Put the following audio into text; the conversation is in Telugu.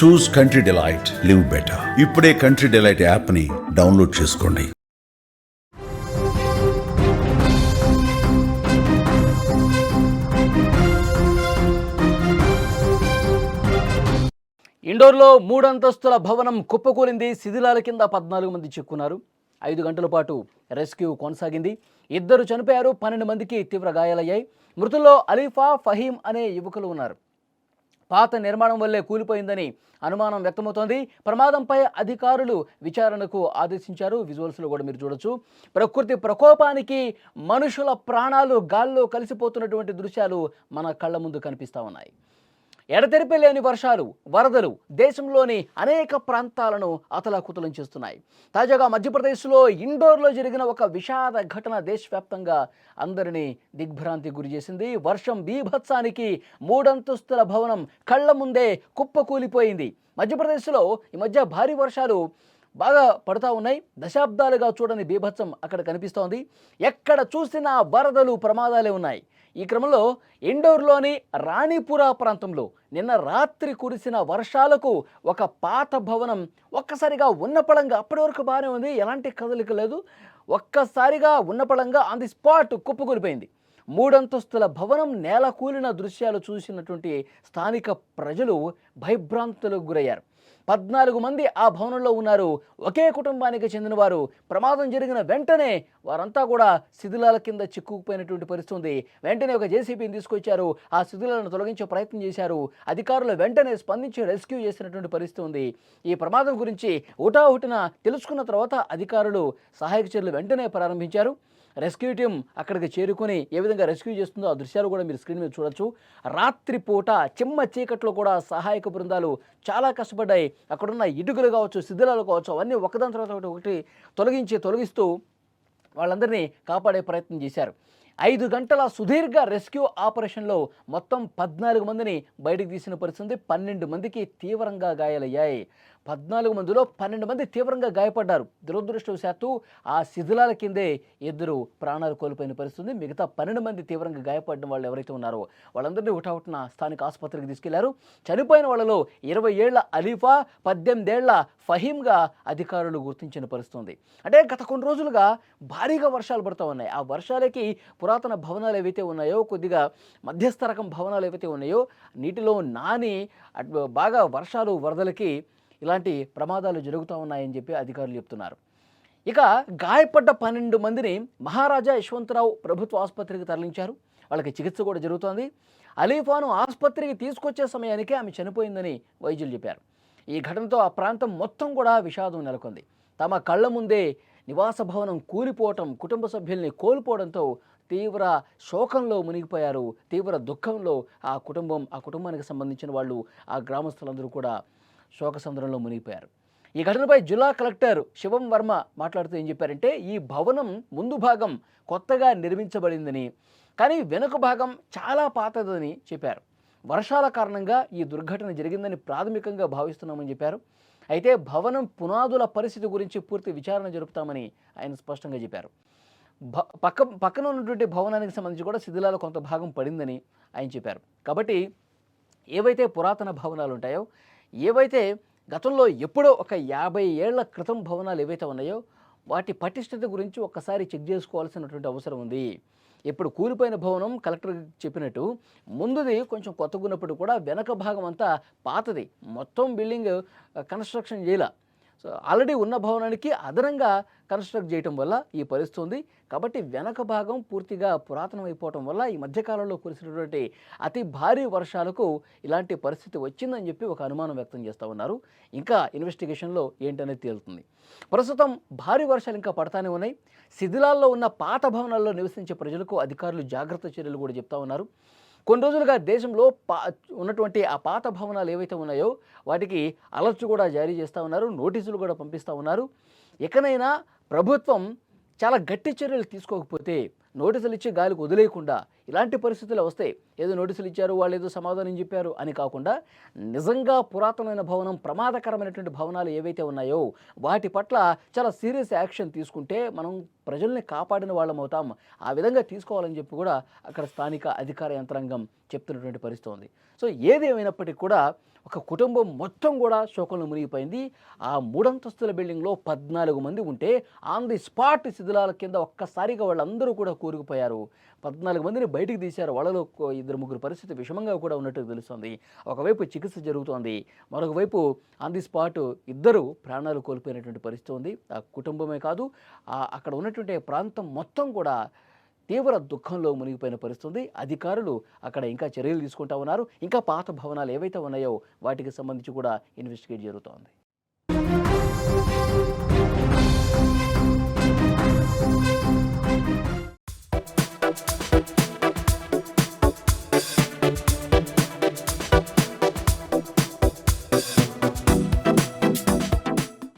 Choose country delight live better ఇప్పుడే కంట్రీ డిలైట్ యాప్ని డౌన్లోడ్ చేసుకోండి. ఇండోర్లో మూడంతస్తుల భవనం కుప్పకూలింది. శిథిలాల కింద పద్నాలుగు మంది చిక్కున్నారు. ఐదు గంటల పాటు రెస్క్యూ కొనసాగింది. ఇద్దరు చనిపోయారు. పన్నెండు మందికి తీవ్ర గాయాలయ్యాయి. మృతుల్లో అలీఫా ఫహీం అనే యువకులు ఉన్నారు. పాత నిర్మాణం వల్లే కూలిపోయిందని అనుమానం వ్యక్తమవుతోంది. ప్రమాదంపై అధికారులు విచారణకు ఆదేశించారు. విజువల్స్లో కూడా మీరు చూడొచ్చు. ప్రకృతి ప్రకోపానికి మనుషుల ప్రాణాలు గాల్లో కలిసిపోతున్నటువంటి దృశ్యాలు మన కళ్ళ ముందు కనిపిస్తూ ఉన్నాయి. ఎడతెరిపి లేని వర్షాలు వరదలు దేశంలోని అనేక ప్రాంతాలను అతలాకుతలం చేస్తున్నాయి. తాజాగా మధ్యప్రదేశ్లో ఇండోర్లో జరిగిన ఒక విషాద ఘటన దేశవ్యాప్తంగా అందరినీ దిగ్భ్రాంతి గురి చేసింది. వర్షం బీభత్సానికి మూడంతస్తుల భవనం కళ్ళ ముందే కుప్పకూలిపోయింది. మధ్యప్రదేశ్లో ఈ మధ్య భారీ వర్షాలు బాగా పడుతూ ఉన్నాయి. దశాబ్దాలుగా చూడని బీభత్సం అక్కడ కనిపిస్తోంది. ఎక్కడ చూసినా వరదలు ప్రమాదాలే ఉన్నాయి. ఈ క్రమంలో ఇండోర్లోని రాణిపురా ప్రాంతంలో నిన్న రాత్రి కురిసిన వర్షాలకు ఒక పాత భవనం ఒక్కసారిగా ఉన్నపళంగా అప్పటి వరకు బాగానే ఉంది. ఎలాంటి కదలిక లేదు. ఒక్కసారిగా ఉన్నపళంగా ఆన్ ది స్పాట్ కుప్పకూలిపోయింది. మూడంతస్తుల భవనం నేల కూలిన దృశ్యాలు చూసినటువంటి స్థానిక ప్రజలు భయభ్రాంతులకు గురయ్యారు. పద్నాలుగు మంది ఆ భవనంలో ఉన్నారు. ఒకే కుటుంబానికి చెందినవారు. ప్రమాదం జరిగిన వెంటనే వారంతా కూడా శిథిలాల కింద చిక్కుకుపోయినటువంటి పరిస్థితి ఉంది. వెంటనే ఒక జేసీబీని తీసుకొచ్చారు. ఆ శిథిలాలను తొలగించే ప్రయత్నం చేశారు. అధికారులు వెంటనే స్పందించి రెస్క్యూ చేసినటువంటి పరిస్థితి ఉంది. ఈ ప్రమాదం గురించి ఉటాహుటిన తెలుసుకున్న తర్వాత అధికారులు సహాయక చర్యలు వెంటనే ప్రారంభించారు. రెస్క్యూ టీం అక్కడికి చేరుకుని ఏ విధంగా రెస్క్యూ చేస్తుందో ఆ దృశ్యాలు కూడా మీరు స్క్రీన్ మీద చూడొచ్చు. రాత్రిపూట చిమ్మ చీకట్లో కూడా సహాయక బృందాలు చాలా కష్టపడ్డాయి. అక్కడున్న ఇటుకలు కావచ్చు శిథిలాలు కావచ్చు అవన్నీ ఒకదాని తర్వాత ఒకటి ఒకటి తొలగించి తొలగిస్తూ వాళ్ళందరినీ కాపాడే ప్రయత్నం చేశారు. ఐదు గంటల సుదీర్ఘ రెస్క్యూ ఆపరేషన్లో మొత్తం పద్నాలుగు మందిని బయటకు తీసిన పరిస్థితి పన్నెండు మందికి తీవ్రంగా గాయాలయ్యాయి. పద్నాలుగు మందిలో పన్నెండు మంది తీవ్రంగా గాయపడ్డారు. దురదృష్టవశాత్తు ఆ శిథిలాల కిందే ఇద్దరు ప్రాణాలు కోల్పోయిన పరిస్థితి మిగతా పన్నెండు మంది తీవ్రంగా గాయపడిన వాళ్ళు ఎవరైతే ఉన్నారో వాళ్ళందరినీ ఉటావుటిన స్థానిక ఆసుపత్రికి తీసుకెళ్ళారు. చనిపోయిన వాళ్ళలో ఇరవై ఏళ్ళ అలీఫా పద్దెనిమిదేళ్ళ ఫహీంగా అధికారులు గుర్తించిన పరిస్థితుంది. అంటే గత కొన్ని రోజులుగా భారీగా వర్షాలు పడుతూ ఉన్నాయి. ఆ వర్షాలకి పురాతన భవనాలు ఏవైతే ఉన్నాయో కొద్దిగా మధ్యస్థ రకం భవనాలు ఏవైతే ఉన్నాయో నీటిలో నాని బాగా వర్షాలు వరదలకి ఇలాంటి ప్రమాదాలు జరుగుతూ ఉన్నాయని చెప్పి అధికారులు చెప్తున్నారు. ఇక గాయపడ్డ పన్నెండు మందిని మహారాజా యశ్వంతరావు ప్రభుత్వ ఆసుపత్రికి తరలించారు. వాళ్ళకి చికిత్స కూడా జరుగుతోంది. అలీఫాను ఆసుపత్రికి తీసుకొచ్చే సమయానికే ఆమె చనిపోయిందని వైద్యులు చెప్పారు. ఈ ఘటనతో ఆ ప్రాంతం మొత్తం కూడా విషాదం నెలకొంది. తమ కళ్ళ ముందే నివాస భవనం కూలిపోవటం కుటుంబ సభ్యుల్ని కోల్పోవడంతో తీవ్ర శోకంలో మునిగిపోయారు తీవ్ర దుఃఖంలో ఆ కుటుంబం ఆ కుటుంబానికి సంబంధించిన వాళ్ళు ఆ గ్రామస్తులందరూ కూడా శోకసముద్రంలో మునిగిపోయారు. ఈ ఘటనపై జిల్లా కలెక్టర్ శివం వర్మ మాట్లాడుతూ ఏం చెప్పారంటే ఈ భవనం ముందు భాగం కొత్తగా నిర్మించబడిందని కానీ వెనుక భాగం చాలా పాతదని చెప్పారు. వర్షాల కారణంగా ఈ దుర్ఘటన జరిగిందని ప్రాథమికంగా భావిస్తున్నామని చెప్పారు. అయితే భవనం పునాదుల పరిస్థితి గురించి పూర్తి విచారణ జరుపుతామని ఆయన స్పష్టంగా చెప్పారు. భ పక్క పక్కన ఉన్నటువంటి భవనానికి సంబంధించి కూడా శిథిలాలు కొంత భాగం పడిందని ఆయన చెప్పారు. కాబట్టి ఏవైతే పురాతన భవనాలు ఉంటాయో ఏవైతే గతంలో ఎప్పుడో ఒక యాభై ఏళ్ళ క్రితం భవనాలు ఏవైతే ఉన్నాయో వాటి పటిష్టత గురించి ఒక్కసారి చెక్ చేసుకోవాల్సినటువంటి అవసరం ఉంది. ఇప్పుడు కూలిపోయిన భవనం కలెక్టర్ చెప్పినట్టు ముందుది కొంచెం కొత్తగా ఉన్నప్పుడు కూడా వెనక భాగం అంతా పాతది. మొత్తం బిల్డింగ్ కన్స్ట్రక్షన్ చేయాల. సో ఆల్రెడీ ఉన్న భవనానికి అదనంగా కన్స్ట్రక్ట్ చేయటం వల్ల ఈ పరిస్థితి ఉంది. కాబట్టి వెనక భాగం పూర్తిగా పురాతనం అయిపోవటం వల్ల ఈ మధ్యకాలంలో కురిసినటువంటి అతి భారీ వర్షాలకు ఇలాంటి పరిస్థితి వచ్చిందని చెప్పి ఒక అనుమానం వ్యక్తం చేస్తూ ఉన్నారు. ఇంకా ఇన్వెస్టిగేషన్లో ఏంటనేది తేలుతుంది. ప్రస్తుతం భారీ వర్షాలు ఇంకా పడతానే ఉన్నాయి. శిథిలాల్లో ఉన్న పాత భవనాల్లో నివసించే ప్రజలకు అధికారులు జాగ్రత్త చర్యలు కూడా చెప్తా ఉన్నారు. కొన్ని రోజులుగా దేశంలో పా ఉన్నటువంటి ఆ పాత భవనాలు ఏవైతే ఉన్నాయో వాటికి అలర్ట్స్ కూడా జారీ చేస్తూ ఉన్నారు నోటీసులు కూడా పంపిస్తూ ఉన్నారు. ఎక్కడైనా ప్రభుత్వం చాలా గట్టి చర్యలు తీసుకోకపోతే నోటీసులు ఇచ్చి గాలికి వదిలేయకుండా ఇలాంటి పరిస్థితులు వస్తాయి ఏదో నోటీసులు ఇచ్చారు వాళ్ళు ఏదో సమాధానం చెప్పారు అని కాకుండా నిజంగా పురాతనమైన భవనం ప్రమాదకరమైనటువంటి భవనాలు ఏవైతే ఉన్నాయో వాటి పట్ల చాలా సీరియస్ యాక్షన్ తీసుకుంటే మనం ప్రజల్ని కాపాడిన వాళ్ళం అవుతాం. ఆ విధంగా తీసుకోవాలని చెప్పి కూడా అక్కడ స్థానిక అధికార యంత్రాంగం చెప్తున్నటువంటి పరిస్థితి ఉంది. సో ఏదేమైనప్పటికీ కూడా ఒక కుటుంబం మొత్తం కూడా శోకంలో మునిగిపోయింది. ఆ మూడంతస్తుల బిల్డింగ్లో పద్నాలుగు మంది ఉంటే ఆన్ ది స్పాట్ శిథిలాల కింద ఒక్కసారిగా వాళ్ళందరూ కూడా కూరుకుపోయారు. పద్నాలుగు మందిని బయటికి తీశారు. వాళ్ళలో ఇద్దరు ముగ్గురు పరిస్థితి విషమంగా కూడా ఉన్నట్టు తెలుస్తుంది. ఒకవైపు చికిత్స జరుగుతోంది. మరొకవైపు ఆన్ ది స్పాట్ ఇద్దరు ప్రాణాలు కోల్పోయినటువంటి పరిస్థితి ఉంది. ఆ కుటుంబమే కాదు అక్కడ ఉన్నటువంటి ప్రాంతం మొత్తం కూడా తీవ్ర దుఃఖంలో మునిగిపోయిన పరిస్థితుంది. అధికారులు అక్కడ ఇంకా చర్యలు తీసుకుంటా ఉన్నారు. ఇంకా పాత భవనాలు ఏవైతే ఉన్నాయో వాటికి సంబంధించి కూడా ఇన్వెస్టిగేట్ జరుగుతోంది.